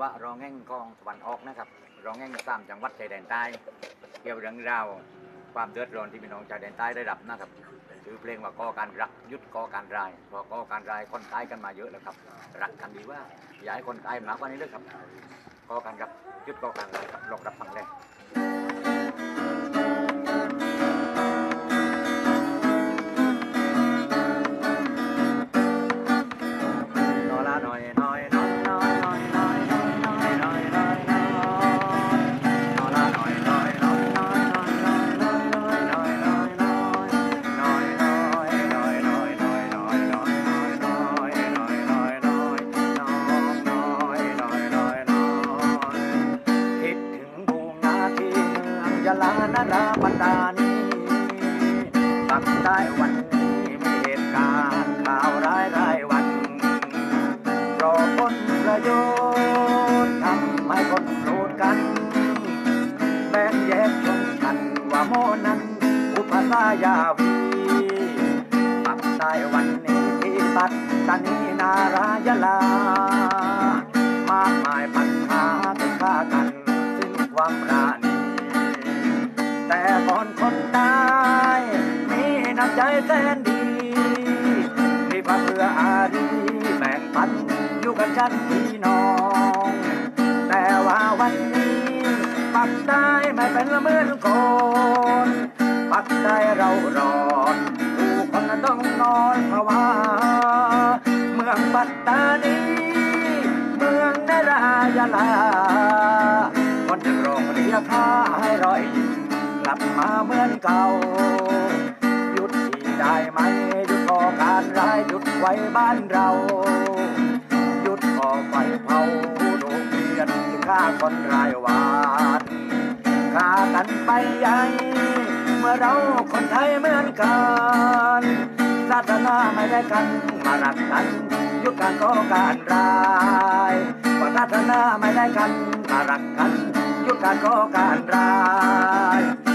ว่ารองแง่งกองตะวันออกนะครับ รองแง่งสามจังหวัดชายแดนใต้ เกี่ยวเรื่องราวความเดือดร้อนที่พี่น้องชายแดนใต้ได้รับนะครับถือเพลงว่าก่อการรักยุดก่อการร้ายพอก่อการร้ายคนตายกันมาเยอะแล้วครับ รักกันดีว่าอย่าให้คนตายมากกว่านี้เลยครับก่อการรักยุดก่อการร้ายครับลองรับฟังเลย ราบันดานีตักได้วันนี้มีเหตุการณ์ข่าวร้ายรายวันรอผลประโยชน์ทำให้คนโกรธกันแบ่งแยกชนชั้นว่าโมนั้นอุปสายาวีปักใต้วันนี้ที่ปัตตานีนารายลามากมายปัญหา คนตาย มีน้ำใจแสนดี มีพระเพื่ออารีแบ่งปันอยู่กันฉันพี่น้อง แต่ว่าวันนี้ปักใต้ไม่เป็นละเมือนก่อนปักใต้เราร้อนผู้คนต้องนอนภาวาเมืองปัตตานี เมืองนารายาลา บ้านเรา หยุดก่อไฟเผาโรงเรียนที่ฆ่าคนรายวันฆ่ากันไปใหญ่เมื่อเราคนไทยเหมือนกันศาสนาไม่ได้กันมารักกันหยุดการก่อการร้ายว่าศาสนาไม่ได้กันมารักกันหยุดการก่อการร้าย